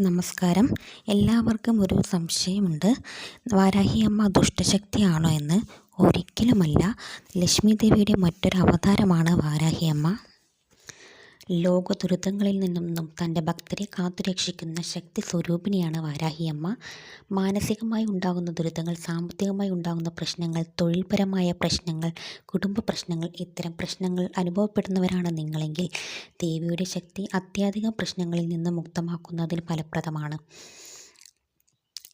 നമസ്കാരം. എല്ലാവർക്കും ഒരു സംശയമുണ്ട്. വാരാഹി അമ്മ ദുഷ്ടശക്തിയാണോ എന്ന്? ഒരിക്കലുമല്ല. ലക്ഷ്മി ദേവിയുടെ മറ്റൊരു അവതാരമാണ് വാരാഹി അമ്മ. ലോക ദുരിതങ്ങളിൽ നിന്നും തന്റെ ഭക്തരെ കാത്തുരക്ഷിക്കുന്ന ശക്തി സ്വരൂപിണിയാണ് വാരാഹിയമ്മ. മാനസികമായി ഉണ്ടാകുന്ന ദുരിതങ്ങൾ സാമ്പത്തികമായി ഉണ്ടാകുന്ന പ്രശ്നങ്ങൾ തൊഴിൽപരമായ പ്രശ്നങ്ങൾ കുടുംബ പ്രശ്നങ്ങൾ ഇത്തരം പ്രശ്നങ്ങൾ അനുഭവപ്പെടുന്നവരാണ് നിങ്ങളെങ്കിൽ ദേവിയുടെ ശക്തി അത്യാധികം പ്രശ്നങ്ങളിൽ നിന്ന് മുക്തമാക്കുന്നതിൽ ഫലപ്രദമാണ്.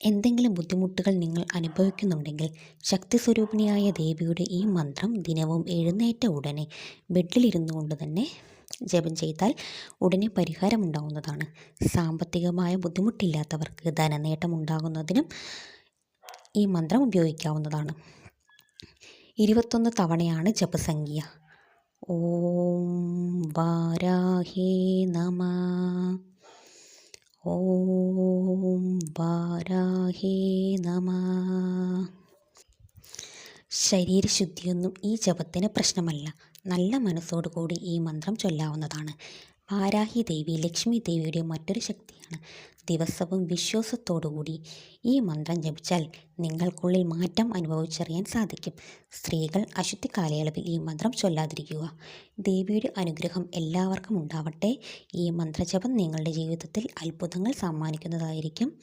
എന്തെങ്കിലും ബുദ്ധിമുട്ടുകൾ നിങ്ങൾ അനുഭവിക്കുന്നുണ്ടെങ്കിൽ ശക്തി സ്വരൂപിണിയായ ദേവിയുടെ ഈ മന്ത്രം ദിനവും എഴുന്നേറ്റ ഉടനെ ബെഡിലിരുന്നു കൊണ്ട് തന്നെ ജപം ചെയ്താൽ ഉടനെ പരിഹാരമുണ്ടാകുന്നതാണ് സാമ്പത്തികമായ ബുദ്ധിമുട്ടില്ലാത്തവർക്ക് ധനനേട്ടം ഉണ്ടാകുന്നതിനും ഈ മന്ത്രം ഉപയോഗിക്കാവുന്നതാണ്. ഇരുപത്തൊന്ന് തവണയാണ് ജപസംഖ്യ. ഓം വാരാഹേ നമ. ഓം വാരാഹേ നമ. ശരീരശുദ്ധിയൊന്നും ഈ ജപത്തിന് പ്രശ്നമല്ല. നല്ല മനസ്സോടുകൂടി ഈ മന്ത്രം ചൊല്ലാവുന്നതാണ്. വാരാഹി ദേവി ലക്ഷ്മി ദേവിയുടെ മറ്റൊരു ശക്തിയാണ്. ദിവസവും വിശ്വാസത്തോടുകൂടി ഈ മന്ത്രം ജപിച്ചാൽ നിങ്ങൾക്കുള്ളിൽ മാറ്റം അനുഭവിച്ചറിയാൻ സാധിക്കും. സ്ത്രീകൾ അശുദ്ധി കാലയളവിൽ ഈ മന്ത്രം ചൊല്ലാതിരിക്കുക. ദേവിയുടെ അനുഗ്രഹം എല്ലാവർക്കും ഉണ്ടാവട്ടെ. ഈ മന്ത്രജപം നിങ്ങളുടെ ജീവിതത്തിൽ അത്ഭുതങ്ങൾ സമ്മാനിക്കുന്നതായിരിക്കും.